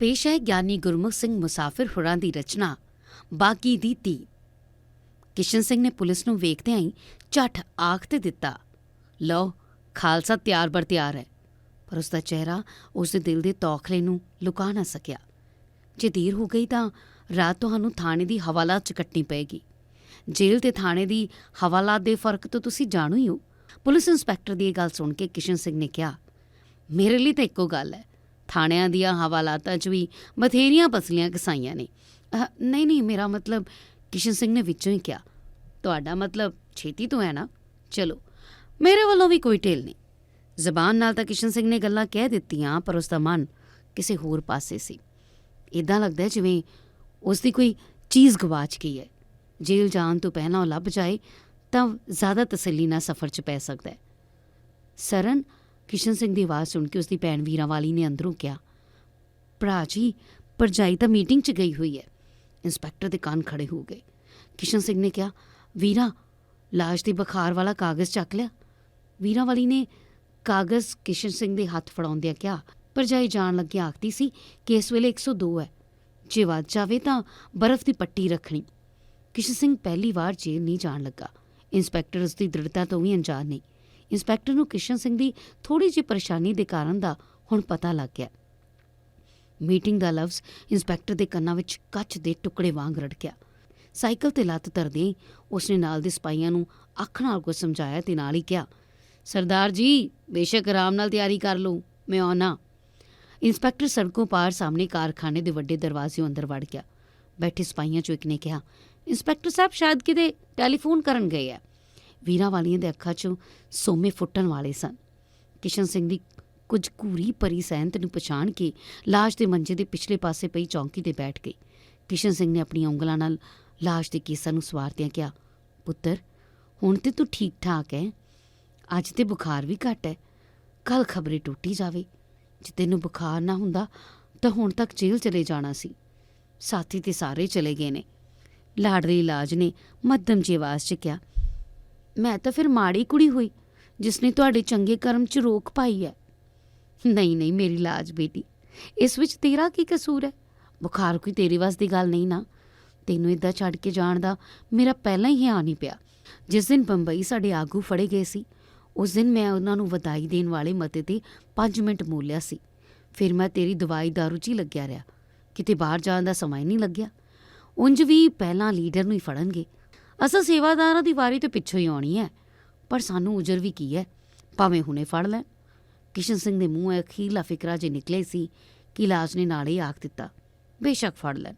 ਪੇਸ਼ ਹੈ ਗਿਆਨੀ ਗੁਰਮੁਖ ਸਿੰਘ ਮੁਸਾਫਿਰ ਹੁਰਾਂ ਦੀ ਰਚਨਾ, ਬਾਗੀ ਦੀ ਧੀ। ਕਿਸ਼ਨ ਸਿੰਘ ਨੇ ਪੁਲਿਸ ਨੂੰ ਵੇਖਦਿਆਂ ਹੀ ਝੱਟ ਆਖ ਤੇ ਦਿੱਤਾ, ਲਓ, ਖਾਲਸਾ ਤਿਆਰ ਬਰ ਤਿਆਰ ਹੈ। ਪਰ ਉਸ ਦਾ ਚਿਹਰਾ ਉਸ ਦੇ ਦਿਲ ਦੇ ਤੌਖਲੇ ਨੂੰ ਲੁਕਾ ਨਾ ਸਕਿਆ। ਜੇ ਦੇਰ ਹੋ ਗਈ ਤਾਂ ਰਾਤ ਤੁਹਾਨੂੰ ਥਾਣੇ ਦੀ ਹਵਾਲਾਤ ਚ ਕੱਟਣੀ ਪਏਗੀ। ਜੇਲ੍ਹ ਤੇ ਥਾਣੇ ਦੀ ਹਵਾਲਾਤ ਦੇ ਫ਼ਰਕ ਤੋਂ ਤੁਸੀਂ ਜਾਣੂ ਹੀ ਹੋ। ਪੁਲਿਸ ਇੰਸਪੈਕਟਰ ਦੀ ਇਹ ਗੱਲ ਸੁਣ ਕੇ ਕਿਸ਼ਨ ਸਿੰਘ ਨੇ ਕਿਹਾ, ਮੇਰੇ ਲਈ ਤਾਂ ਇੱਕੋ ਗੱਲ ਹੈ। ਥਾਣਿਆਂ ਦੀਆਂ ਹਵਾਲਾਤਾਂ 'ਚ ਵੀ ਬਥੇਰੀਆਂ ਪਸਲੀਆਂ ਕਸਾਈਆਂ ਨੇ। ਅਹ, ਨਹੀਂ ਨਹੀਂ ਮੇਰਾ ਮਤਲਬ ਕਿਸ਼ਨ ਸਿੰਘ ਨੇ ਵਿੱਚੋਂ ਹੀ ਕਿਹਾ। ਤੁਹਾਡਾ ਮਤਲਬ ਛੇਤੀ ਤੋਂ ਹੈ ਨਾ? ਚਲੋ ਮੇਰੇ ਵੱਲੋਂ ਵੀ ਕੋਈ ਢਿੱਲ ਨਹੀਂ। ਜ਼ਬਾਨ ਨਾਲ ਤਾਂ ਕਿਸ਼ਨ ਸਿੰਘ ਨੇ ਗੱਲਾਂ ਕਹਿ ਦਿੱਤੀਆਂ ਪਰ ਉਸ ਦਾ ਮਨ ਕਿਸੇ ਹੋਰ ਪਾਸੇ ਸੀ। ਇਦਾਂ ਲੱਗਦਾ ਜਿਵੇਂ ਉਸ ਦੀ ਕੋਈ ਚੀਜ਼ ਗਵਾਚ ਗਈ ਹੈ। ਜੇਲ੍ਹ ਜਾਣ ਤੋਂ ਪਹਿਲਾਂ ਉਹ ਲੱਭ ਜਾਏ ਤਾਂ ਜ਼ਿਆਦਾ ਤਸੱਲੀ ਨਾਲ ਸਫ਼ਰ 'ਚ ਪੈ ਸਕਦਾ ਹੈ। ਸਰਨ ਕਿਸ਼ਨ ਸਿੰਘ ਦੀ ਆਵਾਜ਼ ਸੁਣ ਕੇ ਉਸ ਦੀ ਭੈਣ ਵੀਰਾਂ ਵਾਲੀ ਨੇ ਅੰਦਰੋਂ ਕਿਹਾ, ਭਰਾ ਜੀ, ਭਰਜਾਈ ਤਾਂ ਮੀਟਿੰਗ 'ਚ ਗਈ ਹੋਈ ਹੈ। ਇੰਸਪੈਕਟਰ ਦੇ ਕੰਨ ਖੜੇ ਹੋ ਗਏ। ਕਿਸ਼ਨ ਸਿੰਘ ਨੇ ਕਿਹਾ, ਵੀਰਾ, ਲਾਸ਼ ਦੀ ਬੁਖਾਰ ਵਾਲਾ ਕਾਗਜ਼ ਚੱਕ ਲਿਆ? ਵੀਰਾਂ ਵਾਲੀ ਨੇ ਕਾਗਜ਼ ਕਿਸ਼ਨ ਸਿੰਘ ਦੇ ਹੱਥ ਫੜਾਉਂਦਿਆਂ ਕਿਹਾ, ਭਰਜਾਈ ਜਾਣ ਲੱਗੇ ਆਖਦੀ ਸੀ ਕਿ ਇਸ ਵੇਲੇ 102 ਹੈ। ਜੇ ਵੱਧ ਜਾਵੇ ਤਾਂ ਬਰਫ਼ ਦੀ ਪੱਟੀ ਰੱਖਣੀ। ਕਿਸ਼ਨ ਸਿੰਘ ਪਹਿਲੀ ਵਾਰ ਜੇਲ੍ਹ ਨਹੀਂ ਜਾਣ ਲੱਗਾ। ਇੰਸਪੈਕਟਰ ਉਸ ਦੀ ਦ੍ਰਿੜਤਾ ਤੋਂ ਵੀ ਅਣਜਾਣ ਨਹੀਂ। ਇੰਸਪੈਕਟਰ ਨੂੰ ਕਿਸ਼ਨ ਸਿੰਘ ਦੀ ਥੋੜੀ ਜਿਹੀ ਪਰੇਸ਼ਾਨੀ ਦੇ ਕਾਰਨ ਦਾ ਹੁਣ ਪਤਾ ਲੱਗ ਗਿਆ। ਮੀਟਿੰਗ ਦਾ ਲਫ਼ਜ਼ ਇੰਸਪੈਕਟਰ ਦੇ ਕੰਨਾਂ ਵਿੱਚ ਕੱਚ ਦੇ ਟੁਕੜੇ ਵਾਂਗ ਰੜਕਿਆ। ਸਾਈਕਲ ਤੇ ਲੱਤ ਧਰਦੇ ਉਸਨੇ ਨਾਲ ਦੇ ਸਿਪਾਹੀਆਂ ਨੂੰ ਅੱਖ ਨਾਲ ਕੁਝ ਸਮਝਾਇਆ ਤੇ ਨਾਲ ਹੀ ਕਿਹਾ, ਸਰਦਾਰ ਜੀ, ਬੇਸ਼ੱਕ ਆਰਾਮ ਨਾਲ ਤਿਆਰੀ ਕਰ ਲਓ, ਮੈਂ ਆਉਣਾ। ਇੰਸਪੈਕਟਰ ਸੜਕੋਂ ਪਾਰ ਸਾਹਮਣੇ ਕਾਰਖਾਨੇ ਦੇ ਵੱਡੇ ਦਰਵਾਜ਼ੇ ਅੰਦਰ ਵੜ ਗਿਆ। ਬੈਠੇ ਸਿਪਾਹੀਆਂ ਚੋਂ ਇੱਕ ਨੇ ਕਿਹਾ, ਇੰਸਪੈਕਟਰ ਸਾਹਿਬ, ਸ਼ਾਇਦ ਕਿਤੇ ਟੈਲੀਫੋਨ ਕਰਨ ਗਏ ਆ। ਵੀਰਾਂ ਵਾਲੀਆਂ ਦੇ ਅੱਖਾਂ 'ਚੋਂ ਸੋਮੇ ਫੁੱਟਣ ਵਾਲੇ ਸਨ। ਕਿਸ਼ਨ ਸਿੰਘ ਦੀ ਕੁਝ ਘੂਰੀ ਪਰੀ ਸੈਂਤ ਨੂੰ ਪਛਾਣ ਕੇ ਲਾਸ਼ ਦੇ ਮੰਜੇ ਦੇ ਪਿਛਲੇ ਪਾਸੇ ਪਈ ਚੌਂਕੀ ਤੇ ਬੈਠ ਗਈ। ਕਿਸ਼ਨ ਸਿੰਘ ਨੇ ਆਪਣੀਆਂ ਉਂਗਲਾਂ ਨਾਲ ਲਾਸ਼ ਦੇ ਕੇਸਾਂ ਨੂੰ ਸਵਾਰਦਿਆਂ ਕਿਹਾ, ਪੁੱਤਰ, ਹੁਣ ਤੇ ਤੂੰ ਠੀਕ ਠਾਕ ਹੈ। ਅੱਜ ਤੇ ਬੁਖਾਰ ਵੀ ਘੱਟ ਹੈ। ਕੱਲ ਖਬਰੇ ਟੁੱਟੀ ਜਾਵੇ। ਜੇ ਤੈਨੂੰ ਬੁਖਾਰ ਨਾ ਹੁੰਦਾ ਤਾਂ ਹੁਣ ਤੱਕ ਜੇਲ੍ਹ ਚਲੇ ਜਾਣਾ ਸੀ। ਸਾਥੀ ਤੇ ਸਾਰੇ ਚਲੇ ਗਏ ਨੇ। ਲਾੜਲੀ ਲਾਜ ਨੇ ਮੱਧਮ ਜੀ ਆਵਾਜ਼ 'ਚ ਕਿਹਾ ਮੈਂ ਤਾਂ ਫਿਰ ਮਾੜੀ ਕੁੜੀ ਹੋਈ ਜਿਸ ਨੇ ਤੁਹਾਡੇ ਚੰਗੇ ਕਰਮ 'ਚ ਰੋਕ ਪਾਈ ਹੈ। ਨਹੀਂ ਨਹੀਂ, ਮੇਰੀ ਲਾਜ ਬੇਟੀ, ਇਸ ਵਿੱਚ ਤੇਰਾ ਕੀ ਕਸੂਰ ਹੈ? ਬੁਖਾਰ ਕੋਈ ਤੇਰੇ ਵੱਸ ਦੀ ਗੱਲ ਨਹੀਂ ਨਾ। ਤੈਨੂੰ ਇਦਾਂ ਛੱਡ ਕੇ ਜਾਣ ਦਾ ਮੇਰਾ ਪਹਿਲਾਂ ਹੀ ਆ ਨਹੀਂ ਪਿਆ। ਜਿਸ ਦਿਨ ਬੰਬਈ ਸਾਡੇ ਆਗੂ ਫੜੇ ਗਏ ਸੀ, ਉਸ ਦਿਨ ਮੈਂ ਉਹਨਾਂ ਨੂੰ ਵਧਾਈ ਦੇਣ ਵਾਲੇ ਮਤੇ ਤੇ 5 ਮਿੰਟ ਮੋਲਿਆ ਸੀ। ਫਿਰ ਮੈਂ ਤੇਰੀ ਦਵਾਈ ਦਾਰੂ 'ਚ ਹੀ ਲੱਗਿਆ ਰਿਹਾ। ਕਿਤੇ ਬਾਹਰ ਜਾਣ ਦਾ ਸਮਾਂ ਹੀ ਨਹੀਂ ਲੱਗਿਆ। ਉਂਝ ਵੀ ਪਹਿਲਾਂ ਲੀਡਰ ਨੂੰ ਹੀ ਫੜਨਗੇ। ਅਸਲ ਸੇਵਾਦਾਰਾਂ ਦੀ ਵਾਰੀ ਤੇ ਪਿੱਛੋਂ ਹੀ ਆਉਣੀ ਹੈ। ਪਰ ਸਾਨੂੰ ਉਜਰ ਵੀ ਕੀ ਹੈ? ਭਾਵੇਂ ਹੁਣੇ ਫੜ ਲੈਣ। ਕਿਸ਼ਨ ਸਿੰਘ ਦੇ ਮੂੰਹ ਅਖੀਰਲਾ ਫਿਕਰਾ ਜੇ ਨਿਕਲੇ ਸੀ ਕਿ ਲਾਜ ਨੇ ਨਾਲ ਹੀ ਆਖ ਦਿੱਤਾ, ਬੇਸ਼ੱਕ ਫੜ ਲੈਣ।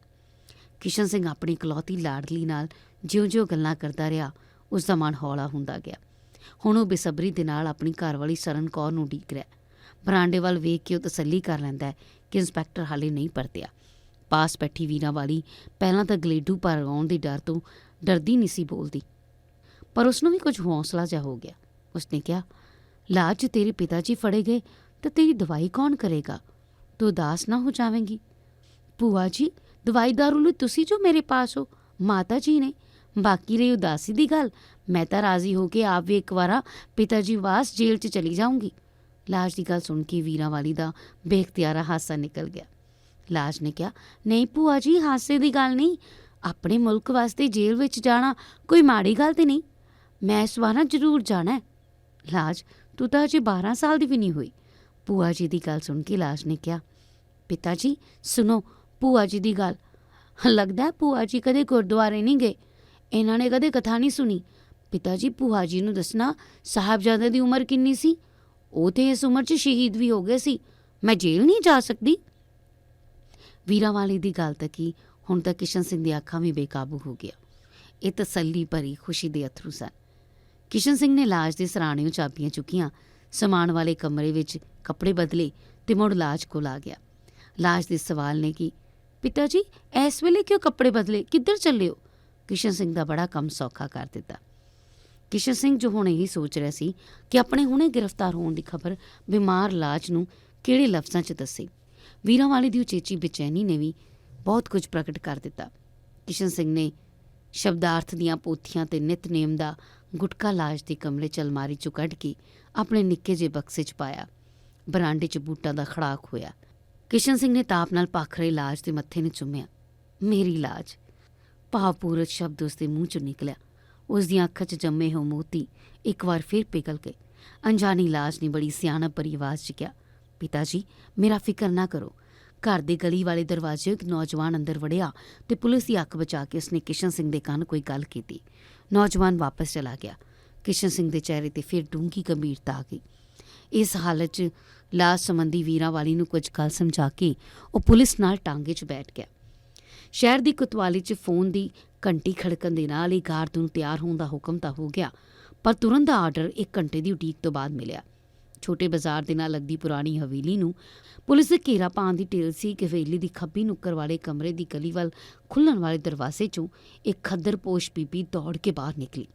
ਕਿਸ਼ਨ ਸਿੰਘ ਆਪਣੀ ਇਕਲੌਤੀ ਲਾਡਲੀ ਨਾਲ ਜਿਉਂ-ਜਿਉਂ ਗੱਲਾਂ ਕਰਦਾ ਰਿਹਾ, ਉਸ ਦਾ ਮਨ ਹੌਲਾ ਹੁੰਦਾ ਗਿਆ। ਹੁਣ ਉਹ ਬੇਸਬਰੀ ਦੇ ਨਾਲ ਆਪਣੀ ਘਰਵਾਲੀ ਸਰਨ ਕੌਰ ਨੂੰ ਢੀਕ ਰਿਹਾ। ਬਰਾਂਡੇ ਵੱਲ ਵੇਖ ਕੇ ਉਹ ਤਸੱਲੀ ਕਰ ਲੈਂਦਾ ਹੈ ਕਿ ਇੰਸਪੈਕਟਰ ਹਾਲੇ ਨਹੀਂ ਪਰਤਿਆ। ਪਾਸ ਬੈਠੀ ਵੀਰਾਂ ਵਾਲੀ ਪਹਿਲਾਂ ਤਾਂ ਗਲੇਡੂ ਪਰ ਆਉਣ ਦੇ ਡਰ ਤੋਂ ਡਰਦੀ ਨਹੀਂ ਸੀ ਬੋਲਦੀ। ਪਰ ਉਸ ਨੂੰ ਵੀ ਕੁਝ ਹੌਸਲਾ ਜਾ ਹੋ ਗਿਆ। ਉਸਨੇ ਕਿਹਾ, ਲਾਜ ਤੇਰੇ ਪਿਤਾ ਜੀ ਫੜੇ ਗਏ ਤਾਂ ਤੇਰੀ ਦਵਾਈ ਕੌਣ ਕਰੇਗਾ? ਤੂੰ ਉਦਾਸ ਨਾ ਹੋ ਜਾਵੇਂਗੀ। ਭੂਆ ਜੀ, ਦਵਾਈ ਦਾਰੂ ਲਈ ਤੁਸੀਂ ਜੋ ਮੇਰੇ ਪਾਸ ਹੋ। ਮਾਤਾ ਜੀ ਨੇ। ਬਾਕੀ ਰਹੀ ਉਦਾਸੀ ਦੀ ਗੱਲ। ਮੈਂ ਤਾਂ ਰਾਜ਼ੀ ਹੋ ਕੇ ਆਪ ਵੀ ਇੱਕ ਵਾਰਾ ਪਿਤਾ ਜੀ ਵਾਸ ਜੇਲ੍ਹ 'ਚ ਚਲੀ ਜਾਊਂਗੀ। ਲਾਜ ਦੀ ਗੱਲ ਸੁਣ ਕੇ ਵੀਰਾਂ ਵਾਲੀ ਦਾ ਬੇਖਤਿਆਰਾ ਹਾਸਾ ਨਿਕਲ ਗਿਆ। ਲਾਜ ਨੇ ਕਿਹਾ, ਨਹੀਂ ਭੂਆ ਜੀ, ਹਾਸੇ ਦੀ ਗੱਲ ਨਹੀਂ। ਆਪਣੇ ਮੁਲਕ ਵਾਸਤੇ ਜੇਲ੍ਹ ਵਿੱਚ ਜਾਣਾ ਕੋਈ ਮਾੜੀ ਗੱਲ ਤੇ ਨਹੀਂ। ਮੈਂ ਇਸ ਵਾਰ ਜ਼ਰੂਰ ਜਾਣਾ ਹੈ। ਲਾਜ, ਤੂੰ ਤਾਂ ਅਜੇ 12 ਸਾਲ ਦੀ ਵੀ ਨਹੀਂ ਹੋਈ। ਭੂਆ ਜੀ ਦੀ ਗੱਲ ਸੁਣ ਕੇ ਲਾਜ ਨੇ ਕਿਹਾ, ਪਿਤਾ ਜੀ, ਸੁਣੋ, ਭੂਆ ਜੀ ਦੀ ਗੱਲ। ਲੱਗਦਾ ਭੂਆ ਜੀ ਕਦੇ ਗੁਰਦੁਆਰੇ ਨਹੀਂ ਗਏ। ਇਹਨਾਂ ਨੇ ਕਦੇ ਕਥਾ ਨਹੀਂ ਸੁਣੀ। ਪਿਤਾ ਜੀ, ਭੂਆ ਜੀ ਨੂੰ ਦੱਸਣਾ ਸਾਹਿਬਜ਼ਾਦੇ ਦੀ ਉਮਰ ਕਿੰਨੀ ਸੀ? ਉਹ ਤੇ ਇਸ ਉਮਰ 'ਚ ਸ਼ਹੀਦ ਵੀ ਹੋ ਗਏ ਸੀ। ਮੈਂ ਜੇਲ੍ਹ ਨਹੀਂ ਜਾ ਸਕਦੀ। ਵੀਰਾਂ ਵਾਲੀ ਦੀ ਗੱਲ ਤਾਂ ਕੀ ਹੁਣ ਤਾਂ ਕਿਸ਼ਨ ਸਿੰਘ ਦੀਆਂ ਅੱਖਾਂ ਵੀ ਬੇਕਾਬੂ ਹੋ ਗਿਆ ਇਹ ਤਸੱਲੀ ਭਰੀ ਖੁਸ਼ੀ ਦੇ ਅਥਰੂ ਸਨ। ਕਿਸ਼ਨ ਸਿੰਘ ਨੇ ਲਾਜ ਦੇ ਸਰਾਣਿਓਂ ਚਾਬੀਆਂ ਚੁੱਕੀਆਂ, ਸਮਾਨ ਵਾਲੇ ਕਮਰੇ ਵਿੱਚ ਕੱਪੜੇ ਬਦਲੇ ਤੇ ਮੁੜ ਲਾਜ ਕੋਲ ਆ ਗਿਆ। ਲਾਜ ਦੇ ਸਵਾਲ ਨੇ ਕਿ, ਪਿਤਾ ਜੀ, ਇਸ ਵੇਲੇ ਕਿਉਂ ਕੱਪੜੇ ਬਦਲੇ? ਕਿੱਧਰ ਚੱਲੇ ਹੋ? ਕਿਸ਼ਨ ਸਿੰਘ ਦਾ ਬੜਾ ਕੰਮ ਸੌਖਾ ਕਰ ਦਿੱਤਾ। ਕਿਸ਼ਨ ਸਿੰਘ ਜੋ ਹੁਣ ਇਹੀ ਸੋਚ ਰਿਹਾ ਸੀ ਕਿ ਆਪਣੇ ਹੁਣੇ ਗ੍ਰਿਫਤਾਰ ਹੋਣ ਦੀ ਖਬਰ ਬਿਮਾਰ ਲਾਜ ਨੂੰ ਕਿਹੜੇ ਲਫ਼ਜ਼ਾਂ 'ਚ ਦੱਸੇ। ਵੀਰਾਂ ਵਾਲੇ ਦੀ ਉਚੇਚੀ ਬੇਚੈਨੀ ਨੇ ਵੀ ਬਹੁਤ ਕੁਝ ਪ੍ਰਗਟ ਕਰ ਦਿੱਤਾ। ਕਿਸ਼ਨ ਸਿੰਘ ਨੇ ਸ਼ਬਦਾਰਥ ਦੀਆਂ ਪੋਥੀਆਂ ਤੇ ਨਿਤਨੇਮ ਦਾ ਗੁਟਕਾ ਲਾਜ ਦੀ ਕਮਰੇ ਚ ਅਲਮਾਰੀ ਚੋਂ ਕੱਢ ਕੇ ਆਪਣੇ ਨਿੱਕੇ ਜਿਹੇ ਬਕਸੇ 'ਚ ਪਾਇਆ। ਬਰਾਂਡੇ 'ਚ ਬੂਟਾਂ ਦਾ ਖੜਾਕ ਹੋਇਆ। ਕਿਸ਼ਨ ਸਿੰਘ ਨੇ ਤਾਪ ਨਾਲ ਪਾਖਰੇ ਲਾਜ ਦੇ ਮੱਥੇ ਨੂੰ ਚੁੰਮਿਆ। ਮੇਰੀ ਲਾਜ। ਭਾਵਪੂਰਤ ਸ਼ਬਦ ਉਸ ਦੇ ਮੂੰਹ ਚੋਂ ਨਿਕਲਿਆ। ਉਸ ਦੀਆਂ ਅੱਖਾਂ 'ਚ ਜੰਮੇ ਹੋ ਮੋਤੀ ਇੱਕ ਵਾਰ ਫਿਰ ਪਿਘਲ ਗਏ। ਅਣਜਾਣੀ ਲਾਜ ਨੇ ਬੜੀ ਸਿਆਣਪ ਭਰੀ ਆਵਾਜ਼ 'ਚ ਕਿਹਾ, ਪਿਤਾ ਜੀ, ਮੇਰਾ ਫਿਕਰ ਨਾ ਕਰੋ। ਘਰ ਦੇ ਗਲੀ ਵਾਲੇ ਦਰਵਾਜ਼ੇ ਇੱਕ ਨੌਜਵਾਨ ਅੰਦਰ ਵੜਿਆ ਤੇ ਪੁਲਿਸ ਦੀ ਅੱਖ ਬਚਾ ਕੇ ਉਸਨੇ ਕਿਸ਼ਨ ਸਿੰਘ ਦੇ ਕੰਨ ਕੋਈ ਗੱਲ ਕੀਤੀ। ਨੌਜਵਾਨ ਵਾਪਸ ਚਲਾ ਗਿਆ। ਕਿਸ਼ਨ ਸਿੰਘ ਦੇ ਚਿਹਰੇ ਤੇ ਫਿਰ ਡੂੰਘੀ ਗੰਭੀਰਤਾ ਆ ਗਈ। ਇਸ ਹਾਲਤ 'ਚ ਲਾਸ਼ ਸੰਬੰਧੀ ਵੀਰਾਂ ਵਾਲੀ ਨੂੰ ਕੁਝ ਗੱਲ ਸਮਝਾ ਕੇ ਉਹ ਪੁਲਿਸ ਨਾਲ ਟਾਂਗੇ 'ਚ ਬੈਠ ਗਿਆ। ਸ਼ਹਿਰ ਦੀ ਕੁਤਵਾਲੀ 'ਚ ਫੋਨ ਦੀ ਘੰਟੀ ਖੜਕਣ ਦੇ ਨਾਲ ਹੀ ਗਾਰਦ ਨੂੰ ਤਿਆਰ ਹੋਣ ਦਾ ਹੁਕਮ ਤਾਂ ਹੋ ਗਿਆ, ਪਰ ਤੁਰੰਤ ਦਾ ਆਰਡਰ 1 ਘੰਟੇ ਦੀ ਉਡੀਕ ਤੋਂ ਬਾਅਦ ਮਿਲਿਆ। ਛੋਟੇ ਬਾਜ਼ਾਰ ਦੇ ਨਾਲ ਲੱਗਦੀ ਪੁਰਾਣੀ ਹਵੇਲੀ ਨੂੰ, ਪੁਲਿਸ ਦੇ ਘੇਰਾ ਪਾਉਣ ਦੀ ਢਿੱਲ ਸੀ ਕਿ ਹਵੇਲੀ ਦੀ ਖੱਬੀ ਨੁੱਕਰ ਵਾਲੇ ਕਮਰੇ ਦੀ ਗਲੀ ਵੱਲ ਖੁੱਲਣ ਵਾਲੇ ਦਰਵਾਜ਼ੇ 'ਚੋਂ ਇੱਕ ਖੱਦਰਪੋਸ਼ ਬੀਬੀ ਦੌੜ ਕੇ ਬਾਹਰ ਨਿਕਲੀ।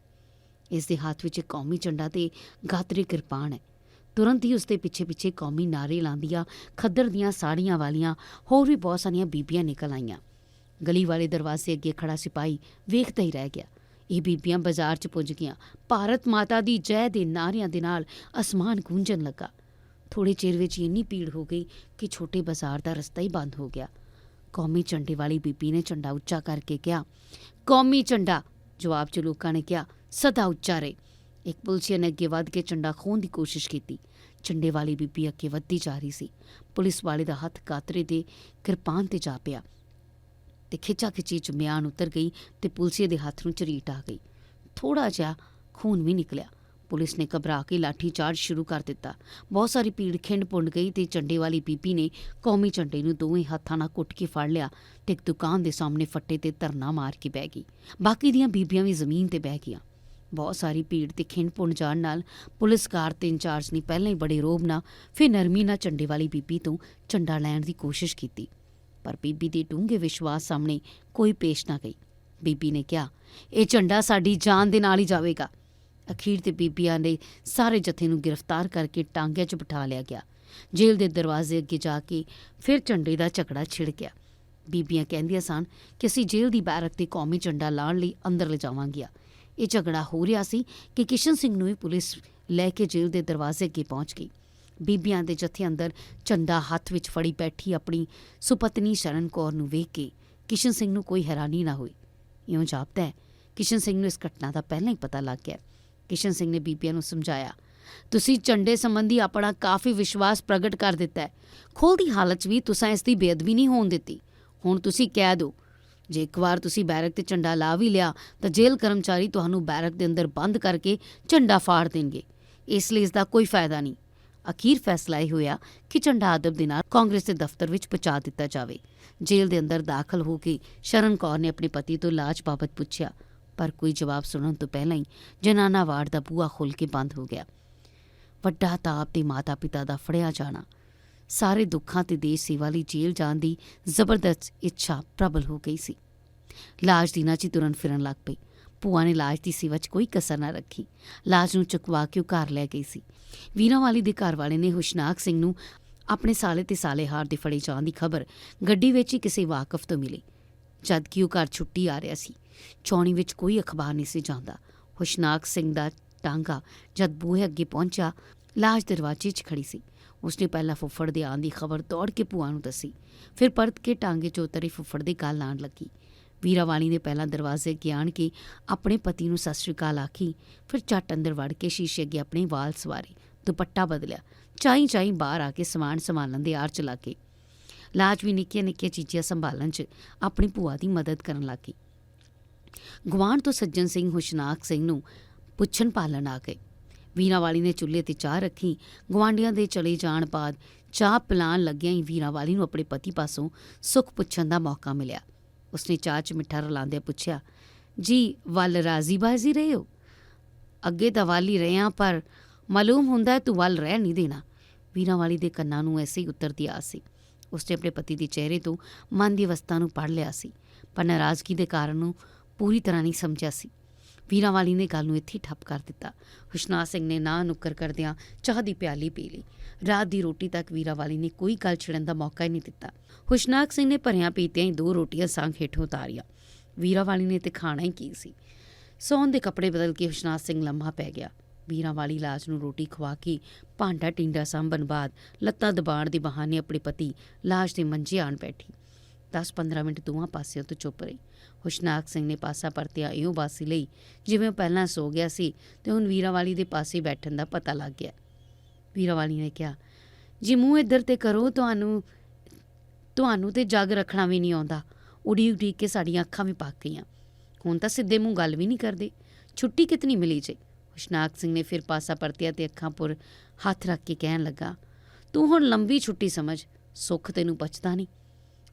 ਇਸ ਦੇ ਹੱਥ ਵਿੱਚ ਇੱਕ ਕੌਮੀ ਝੰਡਾ ਤੇ ਗਾਤਰੀ ਕਿਰਪਾਨ ਹੈ। ਤੁਰੰਤ ਹੀ ਉਸ ਦੇ ਪਿੱਛੇ-ਪਿੱਛੇ ਕੌਮੀ ਨਾਰੇ ਲਾਉਂਦੀਆਂ ਖੱਦਰ ਦੀਆਂ ਸਾੜੀਆਂ ਵਾਲੀਆਂ ਹੋਰ ਵੀ ਬਹੁਤ ਸਾਰੀਆਂ ਬੀਬੀਆਂ ਨਿਕਲ ਆਈਆਂ। ਗਲੀ ਵਾਲੇ ਦਰਵਾਜ਼ੇ ਅੱਗੇ ਖੜਾ ਸਿਪਾਹੀ ਵੇਖਦਾ ਹੀ ਰਹਿ ਗਿਆ। ਇਹ ਬੀਬੀਆਂ ਬਾਜ਼ਾਰ 'ਚ ਪੁੱਜ ਗਈਆਂ। ਭਾਰਤ ਮਾਤਾ ਦੀ ਜੈ ਦੇ ਨਾਰਿਆਂ ਦੇ ਨਾਲ ਅਸਮਾਨ ਗੂੰਜਣ ਲੱਗਾ। ਥੋੜੇ ਚਿਰ ਵਿੱਚ ਇੰਨੀ ਭੀੜ ਹੋ ਗਈ ਕਿ ਛੋਟੇ ਬਾਜ਼ਾਰ ਦਾ ਰਸਤਾ ਹੀ ਬੰਦ ਹੋ ਗਿਆ। ਕੌਮੀ ਝੰਡੇ ਵਾਲੀ ਬੀਬੀ ਨੇ ਝੰਡਾ ਉੱਚਾ ਕਰਕੇ ਕਿਹਾ, ਕੌਮੀ ਝੰਡਾ, ਜਵਾਬ 'ਚ ਲੋਕਾਂ ਨੇ ਕਿਹਾ, ਸਦਾ ਉੱਚਾ ਰਹੇ। ਇੱਕ ਪੁਲਿਸੀਆ ਨੇ ਅੱਗੇ ਵੱਧ ਕੇ ਝੰਡਾ ਖੋਹਣ ਦੀ ਕੋਸ਼ਿਸ਼ ਕੀਤੀ। ਝੰਡੇ ਵਾਲੀ ਬੀਬੀ ਅੱਗੇ ਵੱਧਦੀ ਜਾ ਰਹੀ ਸੀ। ਪੁਲਿਸ ਵਾਲੇ ਦਾ ਹੱਥ ਕਾਤਰੇ ਦੇ ਕਿਰਪਾਨ ਤੇ ਜਾ ਪਿਆ। ਤੇ ਖਿੱਚਾ ਖਿੱਚੀ ਚ ਮਿਆਨ ਉਤਰ ਗਈ ਤੇ ਪੁਲਿਸੀਏ ਦੇ ਹੱਥ ਨੂੰ ਝਰੀਟ ਆ ਗਈ। ਥੋੜਾ ਜਿਹਾ ਖੂਨ ਵੀ ਨਿਕਲਿਆ। ਪੁਲਿਸ ਨੇ ਘਬਰਾ ਕੇ ਲਾਠੀ ਚਾਰਜ ਸ਼ੁਰੂ ਕਰ ਦਿੱਤਾ। ਬਹੁਤ ਸਾਰੀ ਭੀੜ ਖਿੰਡ ਪੁੰਡ ਗਈ ਤੇ ਝੰਡੇ ਵਾਲੀ ਬੀਬੀ ਨੇ ਕੌਮੀ ਝੰਡੇ ਨੂੰ ਦੋਵੇਂ ਹੱਥਾਂ ਨਾਲ ਕੁੱਟ ਕੇ ਫੜ ਲਿਆ ਤੇ ਇੱਕ ਦੁਕਾਨ ਦੇ ਸਾਹਮਣੇ ਫੱਟੇ ਤੇ ਧਰਨਾ ਮਾਰ ਕੇ ਬਹਿ ਗਈ। ਬਾਕੀ ਦੀਆਂ ਬੀਬੀਆਂ ਵੀ ਜ਼ਮੀਨ ਤੇ ਬਹਿ ਗਈਆਂ। ਬਹੁਤ ਸਾਰੀ ਭੀੜ ਤੇ ਖਿੰਡ ਪੁੰਡ ਜਾਣ ਨਾਲ ਪੁਲਿਸ ਕਾਰ ਤੇ ਇੰਚਾਰਜ ਨੇ ਪਹਿਲਾਂ ਹੀ ਬੜੇ ਰੋਬ ਨਾਲ, ਫਿਰ ਨਰਮੀ ਨਾਲ ਝੰਡੇ ਵਾਲੀ ਬੀਬੀ ਤੋਂ ਝੰਡਾ ਲੈਣ ਦੀ ਕੋਸ਼ਿਸ਼ ਕੀਤੀ। ਪਰ ਬੀਬੀ ਦੇ ਡੂੰਘੇ ਵਿਸ਼ਵਾਸ ਸਾਹਮਣੇ ਕੋਈ ਪੇਸ਼ ਨਾ ਗਈ। ਬੀਬੀ ਨੇ ਕਿਹਾ, ਇਹ ਝੰਡਾ ਸਾਡੀ ਜਾਨ ਦੇ ਨਾਲ ਹੀ ਜਾਵੇਗਾ। ਅਖੀਰ ਤੇ ਬੀਬੀਆਂ ਨੇ ਸਾਰੇ ਜਥੇ ਨੂੰ ਗ੍ਰਿਫਤਾਰ ਕਰਕੇ ਟਾਂਗਿਆਂ 'ਚ ਬਿਠਾ ਲਿਆ ਗਿਆ। ਜੇਲ੍ਹ ਦੇ ਦਰਵਾਜ਼ੇ ਅੱਗੇ ਜਾ ਕੇ ਫਿਰ ਝੰਡੇ ਦਾ ਝਗੜਾ ਛਿੜ ਗਿਆ। ਬੀਬੀਆਂ ਕਹਿੰਦੀਆਂ ਸਨ ਕਿ ਅਸੀਂ ਜੇਲ੍ਹ ਦੀ ਬੈਰਕ ਤੇ ਕੌਮੀ ਝੰਡਾ ਲਾਉਣ ਲਈ ਅੰਦਰ ਲਿਜਾਵਾਂਗੀਆਂ ਇਹ ਝਗੜਾ ਹੋ ਰਿਹਾ ਸੀ ਕਿ ਕਿਸ਼ਨ ਸਿੰਘ ਨੂੰ ਹੀ ਪੁਲਿਸ ਲੈ ਕੇ ਜੇਲ੍ਹ ਦੇ ਦਰਵਾਜ਼ੇ ਅੱਗੇ ਪਹੁੰਚ ਗਈ। ਬੀਬੀਆਂ ਦੇ ਜਥੇ ਅੰਦਰ ਝੰਡਾ ਹੱਥ ਵਿੱਚ ਫੜੀ ਬੈਠੀ ਆਪਣੀ ਸੁਪਤਨੀ ਸ਼ਰਨ ਕੌਰ ਨੂੰ ਵੇਖ ਕੇ ਕਿਸ਼ਨ ਸਿੰਘ ਨੂੰ ਕੋਈ ਹੈਰਾਨੀ ਨਾ ਹੋਈ। ਇਉਂ ਜਾਪਦਾ ਹੈ, ਕਿਸ਼ਨ ਸਿੰਘ ਨੂੰ ਇਸ ਘਟਨਾ ਦਾ ਪਹਿਲਾਂ ਹੀ ਪਤਾ ਲੱਗ ਗਿਆ। ਕਿਸ਼ਨ ਸਿੰਘ ਨੇ ਬੀਬੀਆਂ ਨੂੰ ਸਮਝਾਇਆ, ਤੁਸੀਂ ਝੰਡੇ ਸੰਬੰਧੀ ਆਪਣਾ ਕਾਫੀ ਵਿਸ਼ਵਾਸ ਪ੍ਰਗਟ ਕਰ ਦਿੱਤਾ ਹੈ। ਖੋਲਦੀ ਹਾਲਤ 'ਚ ਵੀ ਤੁਸੀਂ ਇਸ ਦੀ ਬੇਅਦਬੀ ਨਹੀਂ ਹੋਣ ਦਿੱਤੀ। ਹੁਣ ਤੁਸੀਂ ਕਹਿ ਦਿਓ, ਜੇ ਇੱਕ ਵਾਰ ਤੁਸੀਂ ਬੈਰਕ ਤੇ ਝੰਡਾ ਲਾ ਵੀ ਲਿਆ, ਤਾਂ ਜੇਲ੍ਹ ਕਰਮਚਾਰੀ ਤੁਹਾਨੂੰ ਬੈਰਕ ਦੇ ਅੰਦਰ ਬੰਦ ਕਰਕੇ ਝੰਡਾ ਫਾੜ ਦੇਣਗੇ। ਇਸ ਲਈ ਇਸ ਦਾ ਕੋਈ ਫਾਇਦਾ ਨਹੀਂ। ਅਖੀਰ ਫੈਸਲਾ ਇਹ ਹੋਇਆ ਕਿ ਝੰਡਾ ਅਦਬ ਦੇ ਨਾਲ ਕਾਂਗਰਸ ਦੇ ਦਫ਼ਤਰ ਵਿੱਚ ਪਹੁੰਚਾ ਦਿੱਤਾ ਜਾਵੇ। ਜੇਲ੍ਹ ਦੇ ਅੰਦਰ ਦਾਖਲ ਹੋ ਕੇ ਸ਼ਰਨ ਕੌਰ ਨੇ ਆਪਣੇ ਪਤੀ ਤੋਂ ਲਾਜ ਬਾਬਤ ਪੁੱਛਿਆ, ਪਰ ਕੋਈ ਜਵਾਬ ਸੁਣਨ ਤੋਂ ਪਹਿਲਾਂ ਹੀ ਜਨਾਨਾ ਵਾਰਡ ਦਾ ਬੂਹਾ ਖੁੱਲ ਕੇ ਬੰਦ ਹੋ ਗਿਆ। ਵੱਡਾ ਤਾਪ ਤੇ ਮਾਤਾ ਪਿਤਾ ਦਾ ਫੜਿਆ ਜਾਣਾ, ਸਾਰੇ ਦੁੱਖਾਂ ਤੇ ਦੇਸ਼ ਸੇਵਾ ਲਈ ਜੇਲ੍ਹ ਜਾਣ ਦੀ ਜ਼ਬਰਦਸਤ ਇੱਛਾ ਪ੍ਰਬਲ ਹੋ ਗਈ ਸੀ। ਲਾਜ ਦੀ ਨਾਚੀ ਤੁਰਨ ਫਿਰਨ ਲੱਗ ਪਈ। ਭੂਆ ਨੇ ਲਾਜ ਦੀ ਸੇਵਾ 'ਚ ਕੋਈ ਕਸਰ ਨਾ ਰੱਖੀ। ਲਾਜ ਨੂੰ ਚੁਕਵਾ ਕੇ ਉਹ ਘਰ ਲੈ ਗਈ ਸੀ। ਵੀਰਾਂ ਵਾਲੀ ਦੇ ਘਰ ਵਾਲੇ ਨੇ ਹੁਸ਼ਨਾਕ ਸਿੰਘ ਨੂੰ ਆਪਣੇ ਸਾਲੇ ਤੇ ਸਾਲੇਹਾਰ ਦੇ ਫੜੇ ਜਾਣ ਦੀ ਖਬਰ ਗੱਡੀ ਵਿੱਚ ਹੀ ਕਿਸੇ ਵਾਕਫ ਤੋਂ ਮਿਲੀ। ਜਦ ਕਿ ਉਹ ਘਰ ਛੁੱਟੀ ਆ ਰਿਹਾ ਸੀ ਚੌਣੀ ਵਿੱਚ ਕੋਈ ਅਖਬਾਰ ਨਹੀਂ ਸੀ ਜਾਂਦਾ। ਹੁਸ਼ਨਾਕ ਸਿੰਘ ਦਾ ਟਾਂਗਾ ਜਦ ਬੂਹੇ ਅੱਗੇ ਪਹੁੰਚਾ ਲਾਸ਼ ਦਰਵਾਜ਼ੇ 'ਚ ਖੜੀ ਸੀ। ਉਸਨੇ ਪਹਿਲਾਂ ਫੁੱਫੜ ਦੇ ਆਉਣ ਦੀ ਖਬਰ ਦੌੜ ਕੇ ਭੂਆ ਨੂੰ ਦੱਸੀ। ਫਿਰ ਪਰਤ ਕੇ ਟਾਂਗੇ 'ਚ ਉਤਰੀ ਫੁੱਫੜ ਦੇ ਗੱਲ ਆਉਣ ਲੱਗੀ। ਵੀਰਾਵਾਲੀ ਨੇ ਪਹਿਲਾਂ ਦਰਵਾਜ਼ੇ ਅੱਗੇ ਆਣ ਕੇ ਆਪਣੇ ਪਤੀ ਨੂੰ ਸਤਿ ਸ਼੍ਰੀ ਅਕਾਲ ਆਖੀ, ਫਿਰ ਝੱਟ ਅੰਦਰ ਵੜ ਕੇ ਸ਼ੀਸ਼ੇ ਅੱਗੇ ਆਪਣੇ ਵਾਲ ਸਵਾਰੇ, ਦੁਪੱਟਾ ਬਦਲਿਆ, ਚਾਈ ਚਾਈ ਬਾਹਰ ਆ ਕੇ ਸਮਾਨ ਸੰਭਾਲਣ ਦੇ ਆਰ ਚ ਲੱਗੇ ਲਾਜ ਵੀ ਨਿੱਕੀਆਂ ਨਿੱਕੀਆਂ ਚੀਜ਼ਾਂ ਸੰਭਾਲਣ ਚ ਆਪਣੀ ਭੂਆ ਦੀ ਮਦਦ ਕਰਨ ਲੱਗੀ ਗੁਆਂਢ ਤੋਂ ਸੱਜਣ ਸਿੰਘ ਹੁਸ਼ਨਾਕ ਸਿੰਘ ਨੂੰ ਪੁੱਛਣ ਪਾਲਣ ਆ ਗਏ। ਵੀਰਾਵਾਲੀ ਨੇ ਚੁੱਲ੍ਹੇ ਤੇ ਚਾਹ ਰੱਖੀ ਗਵਾਂਡੀਆਂ ਦੇ ਚਲੇ ਜਾਣ ਬਾਅਦ ਚਾਹ ਪਿਲਾਣ ਲੱਗਿਆਂ ਹੀ ਵੀਰਾਵਾਲੀ ਨੂੰ ਆਪਣੇ ਪਤੀ ਪਾਸੋਂ ਸੁੱਖ ਪੁੱਛਣ ਦਾ ਮੌਕਾ ਮਿਲਿਆ। ਉਸਨੇ ਚਾਹ 'ਚ ਮਿੱਠਾ ਰਲਾਉਂਦਿਆਂ ਪੁੱਛਿਆ, ਜੀ, ਵੱਲ ਰਾਜ਼ੀ ਬਾਜ਼ੀ ਰਹੇ ਹੋ? ਅੱਗੇ ਤਾਂ ਵੱਲ ਹੀ ਰਹੇ ਹਾਂ, ਪਰ ਮਾਲੂਮ ਹੁੰਦਾ ਤੂੰ ਵੱਲ ਰਹਿ ਨਹੀਂ ਦੇਣਾ। ਵੀਰਾਂ ਵਾਲੀ ਦੇ ਕੰਨਾਂ ਨੂੰ ਐਸੇ ਹੀ ਉੱਤਰ ਦੀ ਆਸ ਸੀ। ਉਸਨੇ ਆਪਣੇ ਪਤੀ ਦੇ ਚਿਹਰੇ ਤੋਂ ਮਨ ਦੀ ਅਵਸਥਾ ਨੂੰ ਪੜ੍ਹ ਲਿਆ ਸੀ, ਪਰ ਨਾਰਾਜ਼ਗੀ ਦੇ ਕਾਰਨ ਨੂੰ ਪੂਰੀ ਤਰ੍ਹਾਂ ਨਹੀਂ ਸਮਝਿਆ ਸੀ। ਵੀਰਾਂਵਾਲੀ ਨੇ ਗੱਲ ਨੂੰ ਇੱਥੇ ਠੱਪ ਕਰ ਦਿੱਤਾ। ਹੁਸ਼ਨਾ ਸਿੰਘ ਨੇ ਨਾ ਨੁੱਕਰ ਕਰਦਿਆਂ ਚਾਹ ਦੀ ਪਿਆਲੀ ਪੀ ਲਈ। ਰਾਤ ਦੀ ਰੋਟੀ ਤੱਕ ਵੀਰਾਂਵਾਲੀ ਨੇ ਕੋਈ ਗੱਲ ਛਿੜਨ ਦਾ ਮੌਕਾ ਹੀ ਨਹੀਂ ਦਿੱਤਾ। ਹੁਸ਼ਨਾਕ ਸਿੰਘ ਨੇ ਭਰਿਆਂ ਪੀਤਿਆਂ ਹੀ ਦੋ ਰੋਟੀਆਂ ਸੰਗ ਹੇਠੋਂ ਉਤਾਰੀਆਂ। ਵੀਰਾਂਵਾਲੀ ਨੇ ਤੇ ਖਾਣਾ ਹੀ ਕੀ ਸੀ? ਸੌਣ ਦੇ ਕੱਪੜੇ ਬਦਲ ਕੇ ਹੁਸ਼ਨਾਕ ਸਿੰਘ ਲੰਮਾ ਪੈ ਗਿਆ। ਵੀਰਾਂਵਾਲੀ ਲਾਜ ਨੂੰ ਰੋਟੀ ਖਵਾ ਕੇ ਭਾਂਡਾ ਟਿੰਡਾ ਸਾਂਭਣ ਬਾਅਦ ਲੱਤਾਂ ਦਬਾਣ ਦੇ ਬਹਾਨੇ ਆਪਣੇ ਪਤੀ ਲਾਜ ਦੇ ਮੰਜੇ ਆਣ ਬੈਠੀ। 10-15 ਮਿੰਟ ਦੋਵਾਂ ਪਾਸਿਆਂ ਤੋਂ ਚੁੱਪ ਰਹੀ। ਹੁਸ਼ਨਾਕ ਸਿੰਘ ਨੇ ਪਾਸਾ ਪਰਤਿਆ ਇਉਂ ਬਾਸੀ ਲਈ ਜਿਵੇਂ ਉਹ ਪਹਿਲਾਂ ਸੋ ਗਿਆ ਸੀ ਤੇ ਹੁਣ ਵੀਰਾਵਾਲੀ ਦੇ ਪਾਸੇ ਬੈਠਣ ਦਾ ਪਤਾ ਲੱਗ ਗਿਆ। ਵੀਰਾਵਾਲੀ ਨੇ ਕਿਹਾ, ਜੀ ਮੂੰਹ ਇੱਧਰ ਤੇ ਕਰੋ, ਤੁਹਾਨੂੰ ਤੁਹਾਨੂੰ ਤੇ ਜੱਗ ਰੱਖਣਾ ਵੀ ਨਹੀਂ ਆਉਂਦਾ। ਉਡੀ ਉਡੀ ਕੇ ਸਾਡੀਆਂ ਅੱਖਾਂ ਵੀ ਪੱਕ ਗਈਆਂ। ਹੁਣ ਤਾਂ ਸਿੱਧੇ ਮੂੰਹ ਗੱਲ ਵੀ ਨਹੀਂ ਕਰਦੇ। ਛੁੱਟੀ ਕਿਤਨੀ ਮਿਲੀ ਜੇ? ਹੁਸ਼ਨਾਕ ਸਿੰਘ ਨੇ ਫਿਰ ਪਾਸਾ ਪਰਤਿਆ ਤੇ ਅੱਖਾਂ ਪੁਰ ਹੱਥ ਰੱਖ ਕੇ ਕਹਿਣ ਲੱਗਾ, ਤੂੰ ਹੁਣ ਲੰਬੀ ਛੁੱਟੀ ਸਮਝ, ਸੁੱਖ ਤੈਨੂੰ ਬਚਦਾ ਨਹੀਂ।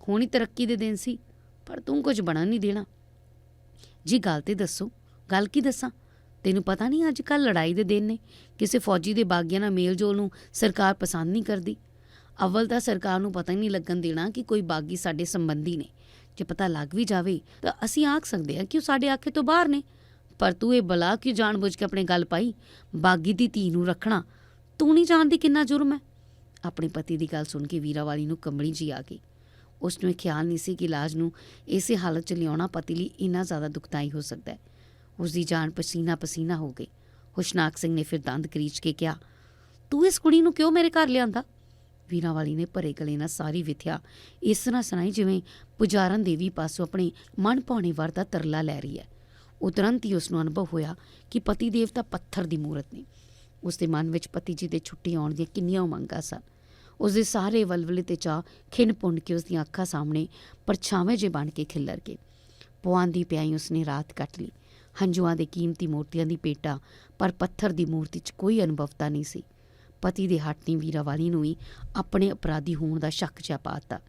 ਹੋਣੀ ਤਰੱਕੀ ਦੇ ਦਿਨ ਸੀ। ਪਰ ਤੂੰ ਕੁਝ ਬਣਾ ਨਹੀਂ ਦੇਣਾ। ਜੀ ਗੱਲ ਤੇ ਦੱਸੋ, ਗੱਲ ਕੀ ਦੱਸਾਂ? ਤੈਨੂੰ ਪਤਾ ਨਹੀਂ ਅੱਜ ਕੱਲ ਲੜਾਈ ਦੇ ਦਿਨ ਨੇ, ਕਿਸੇ ਫੌਜੀ ਦੇ ਬਾਗੀਆਂ ਨਾਲ ਮੇਲ ਜੋਲ ਨੂੰ ਸਰਕਾਰ ਪਸੰਦ ਨਹੀਂ ਕਰਦੀ। ਅਵਲ ਤਾਂ ਸਰਕਾਰ ਨੂੰ ਪਤਾ ਹੀ ਨਹੀਂ ਲੱਗਣ ਦੇਣਾ ਕਿ ਕੋਈ ਬਾਗੀ ਸਾਡੇ ਸੰਬੰਧੀ ਨੇ। ਜੇ ਪਤਾ ਲੱਗ ਵੀ ਜਾਵੇ, ਤਾਂ ਅਸੀਂ ਆਖ ਸਕਦੇ ਹਾਂ ਕਿ ਉਹ ਸਾਡੇ ਆਖੇ ਤੋਂ ਬਾਹਰ ਨੇ। ਪਰ ਤੂੰ ਇਹ ਬਲਾ ਕਿਉਂ ਜਾਣਬੁੱਝ ਕੇ ਆਪਣੇ ਗੱਲ ਪਾਈ, ਬਾਗੀ ਦੀ ਧੀ ਨੂੰ ਰੱਖਣਾ, ਤੂੰ ਨਹੀਂ ਜਾਣਦੀ ਕਿੰਨਾ ਜੁਰਮ ਹੈ? ਆਪਣੇ ਪਤੀ ਦੀ ਗੱਲ ਸੁਣ ਕੇ ਵੀਰਾ ਵਾਲੀ ਨੂੰ ਕੰਬਣੀ ਜੀ ਆ ਗਈ। ਉਸ ਨੂੰ ਇਹ ਖਿਆਲ ਨਹੀਂ ਸੀ ਕਿ ਇਲਾਜ ਨੂੰ ਇਸੇ ਹਾਲਤ 'ਚ ਲਿਆਉਣਾ ਪਤੀ ਲਈ ਇੰਨਾ ਜ਼ਿਆਦਾ ਦੁਖਦਾਈ ਹੋ ਸਕਦਾ ਹੈ। ਉਸ ਦੀ ਜਾਨ ਪਸੀਨਾ ਪਸੀਨਾ ਹੋ ਗਈ। ਹੁਸ਼ਨਾਕ ਸਿੰਘ ਨੇ ਫਿਰ ਦੰਦ ਕਰੀਚ ਕੇ ਕਿਹਾ, ਤੂੰ ਇਸ ਕੁੜੀ ਨੂੰ ਕਿਉਂ ਮੇਰੇ ਘਰ ਲਿਆਂਦਾ? ਵੀਰਾਂ ਵਾਲੀ ਨੇ ਭਰੇ ਗਲੇ ਨਾਲ ਸਾਰੀ ਵਿਥਿਆ ਇਸ ਤਰ੍ਹਾਂ ਸੁਣਾਈ ਜਿਵੇਂ ਪੁਜਾਰਨ ਦੇਵੀ ਪਾਸੋਂ ਆਪਣੇ ਮਨ ਭਾਉਣੇ ਵਰ ਦਾ ਤਰਲਾ ਲੈ ਰਹੀ ਹੈ। ਉਹ ਤੁਰੰਤ ਹੀ ਉਸ ਨੂੰ ਅਨੁਭਵ ਹੋਇਆ ਕਿ ਪਤੀ ਦੇਵਤਾ ਪੱਥਰ ਦੀ ਮੂਰਤ ਨੇ। ਉਸ ਦੇ ਮਨ ਵਿੱਚ ਪਤੀ ਜੀ ਦੇ ਛੁੱਟੀ ਆਉਣ ਦੀਆਂ ਕਿੰਨੀਆਂ ਉਮੰਗਾਂ ਸਨ। ਉਸ ਦੇ ਸਾਰੇ ਵਲਵਲੇ ਤੇ ਚਾਹ ਖਿੰਨ ਪੁੰਨ ਕੇ ਉਸ ਦੀਆਂ ਅੱਖਾਂ ਸਾਹਮਣੇ ਪਰਛਾਵੇਂ ਜੇ ਬਣ ਕੇ ਖਿੱਲਰ ਗਏ। ਪੁਆਨ ਦੀ ਪਿਆਈ ਉਸਨੇ ਰਾਤ ਕੱਟ ਲਈ। ਹੰਝੂਆਂ ਦੇ ਕੀਮਤੀ ਮੂਰਤੀਆਂ ਦੀ ਪੇਟਾ, ਪਰ ਪੱਥਰ ਦੀ ਮੂਰਤੀ 'ਚ ਕੋਈ ਅਨੁਭਵਤਾ ਨਹੀਂ ਸੀ। ਪਤੀ ਦੇ ਹੱਟ ਨੇ ਵੀਰਾਵਾਲੀ ਨੂੰ ਹੀ ਆਪਣੇ ਅਪਰਾਧੀ ਹੋਣ ਦਾ ਸ਼ੱਕ ਜਿਹਾ ਪਾਤਾ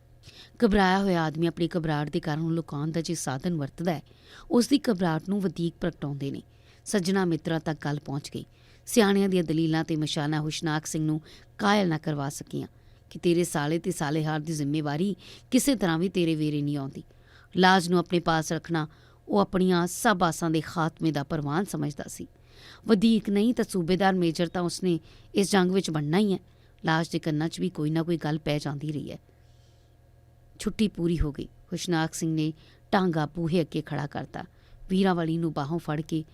ਘਬਰਾਇਆ ਹੋਇਆ ਆਦਮੀ ਆਪਣੀ ਘਬਰਾਹਟ ਦੇ ਕਾਰਨ ਲੁਕਾਉਣ ਦਾ ਜੇ ਸਾਧਨ ਵਰਤਦਾ ਹੈ ਉਸ ਦੀ ਘਬਰਾਹਟ ਨੂੰ ਵਧੀਕ ਪ੍ਰਗਟਾਉਂਦੇ ਨੇ। ਸੱਜਣਾ ਮਿੱਤਰਾਂ ਤੱਕ ਗੱਲ ਪਹੁੰਚ ਗਈ। ਸਿਆਣਿਆਂ ਦੀਆਂ ਦਲੀਲਾਂ ਤੇ ਮਸ਼ਾਨਾ ਹੁਸ਼ਨਾਕ ਸਿੰਘ ਨੂੰ ਕਾਇਲ ਨਾ ਕਰਵਾ ਸਕੀਆਂ। ਕਿ ਤੇਰੇ ਸਾਲੇ ਤੇ ਸਾਲੇਹਾਰ ਦੀ ਜ਼ਿੰਮੇਵਾਰੀ ਕਿਸੇ ਤਰ੍ਹਾਂ ਵੀ ਤੇਰੇ ਵੇਰੇ ਨਹੀਂ ਆਉਂਦੀ। ਲਾਜ ਨੂੰ ਆਪਣੇ ਪਾਸ ਰੱਖਣਾ ਉਹ ਆਪਣੀਆਂ ਸਭ ਆਸਾਂ ਦੇ ਖਾਤਮੇ ਦਾ ਪ੍ਰਵਾਨ ਸਮਝਦਾ ਸੀ। ਵਧੀਕ ਨਹੀਂ ਤਾਂ ਸੂਬੇਦਾਰ ਮੇਜਰ ਤਾਂ ਉਸਨੇ ਇਸ ਜੰਗ ਵਿੱਚ ਬਣਨਾ ਹੀ ਹੈ। ਲਾਜ ਦੇ ਕੰਨਾਂ 'ਚ ਵੀ ਕੋਈ ਨਾ ਕੋਈ ਗੱਲ ਪੈ ਜਾਂਦੀ ਰਹੀ ਹੈ। ਛੁੱਟੀ ਪੂਰੀ ਹੋ ਗਈ। ਹੁਸ਼ਨਾਕ ਸਿੰਘ ਨੇ ਟਾਂਗਾ ਬੂਹੇ ਅੱਗੇ ਖੜਾ ਕਰਤਾ। ਵੀਰਾਵਲੀ ਨੂੰ ਬਾਹੋਂ ਫੜ ਕੇ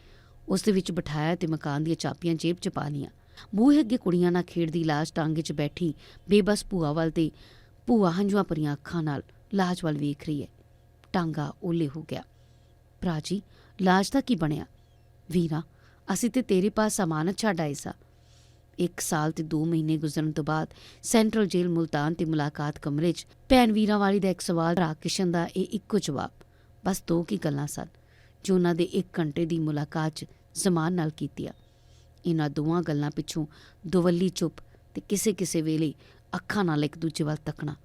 ਉਸ ਦੇ ਵਿੱਚ ਬਿਠਾਇਆ ਤੇ ਮਕਾਨ ਦੀਆਂ ਚਾਬੀਆਂ ਜੇਬ 'ਚ ਪਾ ਲਈਆਂ। ਬੂਹੇ ਅੱਗੇ ਕੁੜੀਆਂ ਨਾਲ ਖੇਡਦੀ ਲਾਸ਼ ਟਾਂਗੇ 'ਚ ਬੈਠੀ ਬੇਬਸ ਭੂਆ ਵੱਲ ਤੇ ਭੂਆ ਹੰਝੂਆਂ ਭਰੀਆਂ ਅੱਖਾਂ ਨਾਲ ਲਾਸ਼ ਵੱਲ ਵੇਖ ਰਹੀ ਹੈ। ਟਾਂਗਾ ਓਲੇ ਹੋ ਗਿਆ। ਭਰਾ ਜੀ ਲਾਜ ਦਾ ਕੀ ਬਣਿਆ? ਵੀਰਾ, ਅਸੀਂ ਤੇ ਤੇਰੇ ਪਾਸ ਅਮਾਨਤ ਛੱਡ ਆਏ ਸਾਂ। ਇੱਕ ਸਾਲ ਤੇ 2 ਮਹੀਨੇ ਗੁਜ਼ਰਨ ਤੋਂ ਬਾਅਦ ਸੈਂਟਰਲ ਜੇਲ੍ਹ ਮੁਲਤਾਨ ਤੇ ਮੁਲਾਕਾਤ ਕਮਰੇ 'ਚ ਭੈਣ ਵੀਰਾਂ ਵਾਲੀ ਦਾ ਇੱਕ ਸਵਾਲ ਰਾਕਿਸ਼ਨ ਦਾ ਇਹ ਇੱਕੋ ਜਵਾਬ। ਬਸ ਦੋ ਕੀ ਗੱਲਾਂ ਸਨ। ਜੋ ਉਹਨਾਂ ਦੇ 1 ਘੰਟੇ ਦੀ ਮੁਲਾਕਾਤ 'ਚ ਜ਼ਮਾਨ ਨਾਲ ਕੀਤੀਆਂ। ਇਹਨਾਂ ਦੋਵਾਂ ਗੱਲਾਂ ਪਿੱਛੋਂ ਦੁਵੱਲੀ ਚੁੱਪ ਤੇ ਕਿਸੇ ਕਿਸੇ ਵੇਲੇ ਅੱਖਾਂ ਨਾਲ ਇੱਕ ਦੂਜੇ ਵੱਲ ਤੱਕਣਾ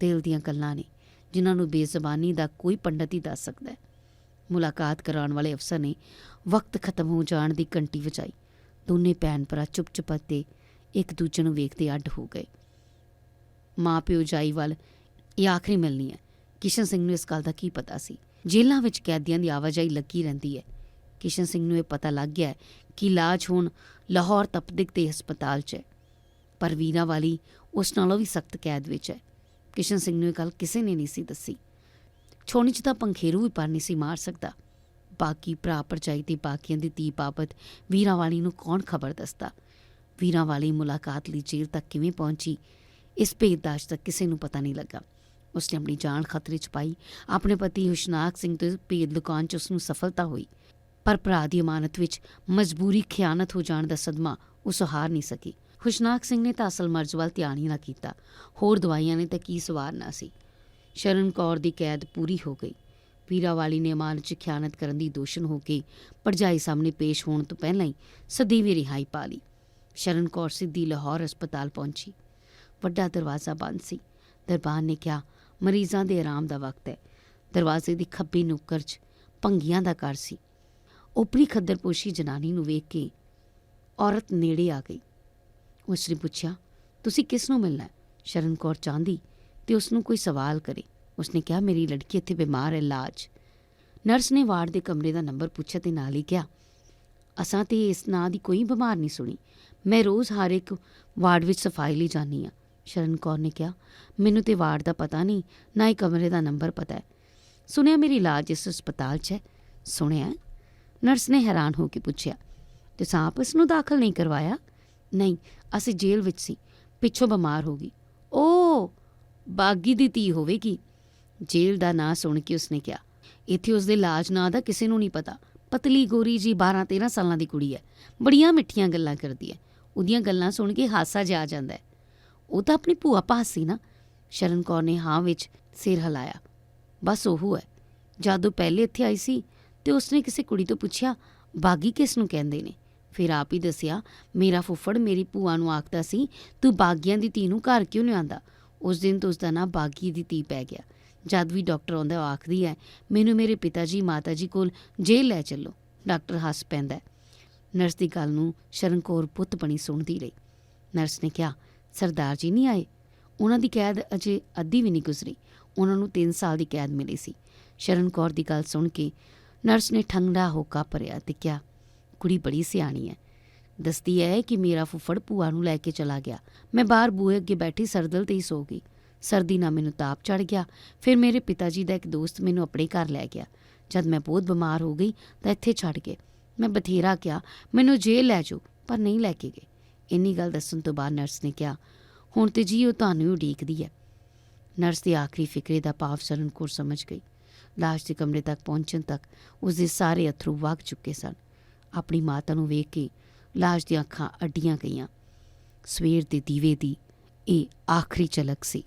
ਦਿਲ ਦੀਆਂ ਗੱਲਾਂ ਨੇ, ਜਿਨ੍ਹਾਂ ਨੂੰ ਬੇਜ਼ਬਾਨੀ ਦਾ ਕੋਈ ਪੰਡਤ ਹੀ ਦੱਸ ਸਕਦਾ ਹੈ। ਮੁਲਾਕਾਤ ਕਰਾਉਣ ਵਾਲੇ ਅਫਸਰ ਨੇ ਵਕਤ ਖਤਮ ਹੋ ਜਾਣ ਦੀ ਘੰਟੀ ਵਜਾਈ। ਦੋਨੇ ਭੈਣ ਭਰਾ ਚੁੱਪ-ਚੁੱਪ ਤੇ ਇੱਕ ਦੂਜੇ ਨੂੰ ਵੇਖਦੇ ਅੱਡ ਹੋ ਗਏ। ਮਾਂ ਪਿਓ ਜਾਈ ਵੱਲ ਇਹ ਆਖਰੀ ਮਿਲਣੀ ਹੈ। ਕਿਸ਼ਨ ਸਿੰਘ ਨੂੰ ਇਸ ਗੱਲ ਦਾ ਕੀ ਪਤਾ ਸੀ? ਜੇਲ੍ਹਾਂ ਵਿੱਚ ਕੈਦੀਆਂ ਦੀ ਆਵਾਜਾਈ ਲੱਗੀ ਰਹਿੰਦੀ ਹੈ। ਕਿਸ਼ਨ ਸਿੰਘ ਨੂੰ ਇਹ ਪਤਾ ਲੱਗ ਗਿਆ ਕਿ ਇਲਾਜ ਹੁਣ ਲਾਹੌਰ ਤਪਦਿਕ ਦੇ ਹਸਪਤਾਲ 'ਚ ਹੈ। ਪਰ ਵੀਰਾ ਵਾਲੀ ਉਸ ਨਾਲੋਂ ਵੀ ਸਖਤ ਕੈਦ ਵਿੱਚ ਹੈ। ਕਿਸ਼ਨ ਸਿੰਘ ਨੂੰ ਇਹ ਗੱਲ ਕਿਸੇ ਨੇ ਨਹੀਂ ਸੀ ਦੱਸੀ। ਛੋਣੀ 'ਚ ਤਾਂ ਪੰਖੇਰੂ ਵੀ ਪਰ ਨਹੀਂ ਸੀ ਮਾਰ ਸਕਦਾ। ਬਾਕੀ ਭਰਾ ਭਰਜਾਈ ਤੇ ਬਾਕੀਆਂ ਦੀ ਧੀ ਬਾਬਤ ਵੀਰਾਂ ਵਾਲੀ ਨੂੰ ਕੌਣ ਖਬਰ ਦੱਸਦਾ? ਵੀਰਾਂ ਵਾਲੀ ਮੁਲਾਕਾਤ ਲਈ ਜੇਲ੍ਹ ਤੱਕ ਕਿਵੇਂ ਪਹੁੰਚੀ? ਇਸ ਭੇਦ ਦਾ ਤੱਕ ਕਿਸੇ ਨੂੰ ਪਤਾ ਨਹੀਂ ਲੱਗਾ। ਉਸਨੇ ਆਪਣੀ ਜਾਨ ਖਤਰੇ 'ਚ ਪਾਈ। ਆਪਣੇ ਪਤੀ ਹੁਸ਼ਨਾਕ ਸਿੰਘ ਤੋਂ ਭੇਦ ਲੁਕਾਉਣ 'ਚ ਉਸ ਨੂੰ ਸਫਲਤਾ ਹੋਈ। ਪਰ ਭਰਾ ਦੀ ਅਮਾਨਤ ਵਿੱਚ ਮਜਬੂਰੀ ਖਿਆਨਤ ਹੋ ਜਾਣ ਦਾ ਸਦਮਾ ਉਸ ਹਾਰ ਨਹੀਂ ਸਕੀ। ਖੁਸ਼ਨਾਕ ਸਿੰਘ ਨੇ ਤਾਂ ਅਸਲ ਮਰਜ਼ ਵੱਲ ਧਿਆਨ ਹੀ ਨਾ ਕੀਤਾ। ਹੋਰ ਦਵਾਈਆਂ ਨੇ ਤਾਂ ਕੀ ਸਵਾਰਨਾ ਸੀ। ਸ਼ਰਨ ਕੌਰ ਦੀ ਕੈਦ ਪੂਰੀ ਹੋ ਗਈ। ਪੀਰਾ ਵਾਲੀ ਨੇ ਅਮਾਨਤ 'ਚ ਖਿਆਨਤ ਕਰਨ ਦੀ ਦੋਸ਼ਣ ਹੋ ਕੇ ਪਰਜਾਈ ਸਾਹਮਣੇ ਪੇਸ਼ ਹੋਣ ਤੋਂ ਪਹਿਲਾਂ ਹੀ ਸਦੀਵੀ ਰਿਹਾਈ ਪਾ ਲਈ। ਸ਼ਰਨ ਕੌਰ ਸਿੱਧੀ ਲਾਹੌਰ ਹਸਪਤਾਲ ਪਹੁੰਚੀ। ਵੱਡਾ ਦਰਵਾਜ਼ਾ ਬੰਦ ਸੀ। ਦਰਬਾਨ ਨੇ ਕਿਹਾ, ਮਰੀਜ਼ਾਂ ਦੇ ਆਰਾਮ ਦਾ ਵਕਤ ਹੈ। ਦਰਵਾਜ਼ੇ ਦੀ ਖੱਬੀ ਨੁੱਕਰ 'ਚ ਭੰਗੀਆਂ ਦਾ ਘਰ ਸੀ। ਉਪਰੀ ਖੱਦਰਪੋਸ਼ੀ ਜਨਾਨੀ ਨੂੰ ਵੇਖ ਕੇ ਔਰਤ ਨੇੜੇ ਆ ਗਈ। ਉਸ ਨੇ ਪੁੱਛਿਆ, ਤੁਸੀਂ ਕਿਸ ਨੂੰ ਮਿਲਣਾ ਹੈ? ਸ਼ਰਨ ਕੌਰ ਚਾਹੁੰਦੀ ਤੇ ਉਸ ਨੂੰ ਕੋਈ ਸਵਾਲ ਕਰੇ। ਉਸਨੇ ਕਿਹਾ, ਮੇਰੀ ਲੜਕੀ ਇੱਥੇ ਬਿਮਾਰ ਹੈ ਇਲਾਜ ਨਰਸ ਨੇ ਵਾਰਡ ਦੇ ਕਮਰੇ ਦਾ ਨੰਬਰ ਪੁੱਛਿਆ ਤੇ ਨਾਲ ਹੀ ਕਿਹਾ, ਅਸਾਂ ਤੇ ਇਸ ਨਾਂ ਦੀ ਕੋਈ ਬਿਮਾਰ ਨਹੀਂ ਸੁਣੀ। ਮੈਂ ਰੋਜ਼ ਹਰ ਇੱਕ ਵਾਰਡ ਵਿੱਚ ਸਫ਼ਾਈ ਲਈ ਜਾਂਦੀ ਆ ਸ਼ਰਨ ਕੌਰ ਨੇ ਕਿਹਾ, ਮੈਨੂੰ ਤੇ ਵਾਰਡ ਦਾ ਪਤਾ ਨਹੀਂ, ਨਾ ਹੀ ਕਮਰੇ ਦਾ ਨੰਬਰ ਪਤਾ ਹੈ। ਸੁਣਿਆ ਮੇਰੀ ਇਲਾਜ ਇਸ ਹਸਪਤਾਲ 'ਚ ਹੈ? ਸੁਣਿਆ ਨਰਸ ਨੇ ਹੈਰਾਨ ਹੋ ਕੇ ਪੁੱਛਿਆ, ਤੇ ਸਾਂਪ ਇਸ ਨੂੰ ਦਾਖਲ ਨਹੀਂ ਕਰਵਾਇਆ? ਨਹੀਂ, ਅਸੀਂ ਜੇਲ੍ਹ ਵਿੱਚ ਸੀ, ਪਿੱਛੋਂ ਬਿਮਾਰ ਹੋ ਗਈ। ਓ ਬਾਗੀ ਦੀ ਧੀ ਹੋਵੇਗੀ। ਜੇਲ੍ਹ ਦਾ ਨਾਂ ਸੁਣ ਕੇ ਉਸਨੇ ਕਿਹਾ, ਇੱਥੇ ਉਸਦੇ ਇਲਾਜ ਨਾਂ ਦਾ ਕਿਸੇ ਨੂੰ ਨਹੀਂ ਪਤਾ। ਪਤਲੀ ਗੋਰੀ ਜੀ 12 13 ਸਾਲਾਂ ਦੀ ਕੁੜੀ ਹੈ, ਬੜੀਆਂ ਮਿੱਠੀਆਂ ਗੱਲਾਂ ਕਰਦੀ ਹੈ। ਉਹਦੀਆਂ ਗੱਲਾਂ ਸੁਣ ਕੇ ਹਾਸਾ ਜਿਹਾ ਆ ਜਾਂਦਾ ਹੈ। ਉਹ ਤਾਂ ਆਪਣੀ ਭੂਆ ਪਾਸ ਸੀ ਨਾ, ਸ਼ਰਨ ਕੌਰ ਨੇ ਹਾਂ ਵਿੱਚ ਸਿਰ ਹਿਲਾਇਆ। ਬਸ ਉਹ ਹੈ। ਜਦੋਂ ਪਹਿਲੇ ਇੱਥੇ ਆਈ ਸੀ ਤੇ ਉਸਨੇ ਕਿਸੇ ਕੁੜੀ ਤੋਂ ਪੁੱਛਿਆ, ਬਾਗੀ ਕਿਸ ਨੂੰ ਕਹਿੰਦੇ ਨੇ? ਫਿਰ ਆਪ ਹੀ ਦੱਸਿਆ, ਮੇਰਾ ਫੁੱਫੜ ਮੇਰੀ ਭੂਆ ਨੂੰ ਆਖਦਾ ਸੀ, ਤੂੰ ਬਾਗੀਆਂ ਦੀ ਧੀ ਨੂੰ ਘਰ ਕਿਉਂ ਲਿਆਂਦਾ? ਉਸ ਦਿਨ ਤੋਂ ਉਸਦਾ ਨਾਂ ਬਾਗੀ ਦੀ ਧੀ ਪੈ ਗਿਆ। ਜਦ ਵੀ ਡਾਕਟਰ ਆਉਂਦਾ ਉਹ ਆਖਦੀ ਹੈ, ਮੈਨੂੰ ਮੇਰੇ ਪਿਤਾ ਜੀ ਮਾਤਾ ਜੀ ਕੋਲ ਜੇਲ੍ਹ ਲੈ ਚੱਲੋ, ਡਾਕਟਰ ਹੱਸ ਪੈਂਦਾ ਨਰਸ ਦੀ ਗੱਲ ਨੂੰ ਸ਼ਰਨ ਕੌਰ ਪੁੱਤ ਬਣੀ ਸੁਣਦੀ ਰਹੀ। ਨਰਸ ਨੇ ਕਿਹਾ, ਸਰਦਾਰ ਜੀ ਨਹੀਂ ਆਏ? ਉਹਨਾਂ ਦੀ ਕੈਦ ਅਜੇ ਅੱਧੀ ਵੀ ਨਹੀਂ ਗੁਜ਼ਰੀ। ਉਹਨਾਂ ਨੂੰ 3 ਸਾਲ ਦੀ ਕੈਦ ਮਿਲੀ ਸੀ। ਸ਼ਰਨ ਕੌਰ ਦੀ ਗੱਲ ਸੁਣ ਕੇ ਨਰਸ ਨੇ ਠੰਡਾ ਹੋਕਾ ਭਰਿਆ ਤੇ ਕਿਹਾ, ਕੁੜੀ ਬੜੀ ਸਿਆਣੀ ਹੈ ਦੱਸਦੀ ਹੈ ਕਿ ਮੇਰਾ ਫੁੱਫੜ ਭੂਆ ਨੂੰ ਲੈ ਕੇ ਚਲਾ ਗਿਆ। ਮੈਂ ਬਾਹਰ ਬੂਹੇ ਅੱਗੇ ਬੈਠੀ ਸਰਦਲ ਤੇ ਹੀ ਸੋ ਗਈ। ਸਰਦੀ ਨਾਲ ਮੈਨੂੰ ਤਾਪ ਚੜ ਗਿਆ। ਫਿਰ ਮੇਰੇ ਪਿਤਾ ਜੀ ਦਾ ਇੱਕ ਦੋਸਤ ਮੈਨੂੰ ਆਪਣੇ ਘਰ ਲੈ ਗਿਆ। ਜਦ ਮੈਂ ਬਹੁਤ ਬਿਮਾਰ ਹੋ ਗਈ ਤਾਂ ਇੱਥੇ ਛੱਡ ਗਏ। ਮੈਂ ਬਥੇਰਾ ਕਿਹਾ, ਮੈਨੂੰ ਜੇਲ੍ਹ ਲੈ ਜਾਓ, ਪਰ ਨਹੀਂ ਲੈ ਕੇ ਗਏ। ਇੰਨੀ ਗੱਲ ਦੱਸਣ ਤੋਂ ਬਾਅਦ ਨਰਸ ਨੇ ਕਿਹਾ, ਹੁਣ ਤੇ ਜੀ ਉਹ ਤੁਹਾਨੂੰ ਹੀ ਉਡੀਕਦੀ ਹੈ ਨਰਸ ਦੀ ਆਖਰੀ ਫਿਕਰੇ ਦਾ ਭਾਵ ਸਰਨ ਕੌਰ ਸਮਝ ਗਈ। ਲਾਸ਼ ਦੇ ਕਮਰੇ ਤੱਕ ਪਹੁੰਚਣ ਤੱਕ ਉਸ ਦੇ ਸਾਰੇ ਅਥਰੂ ਵਗ ਚੁੱਕੇ ਸਨ। ਆਪਣੀ ਮਾਤਾ ਨੂੰ ਵੇਖ ਕੇ ਲਾਸ਼ ਦੀਆਂ ਅੱਖਾਂ ਅੱਡੀਆਂ ਗਈਆਂ। ਸਵੇਰ ਦੇ ਦੀਵੇ ਦੀ ਇਹ ਆਖਰੀ ਝਲਕ ਸੀ।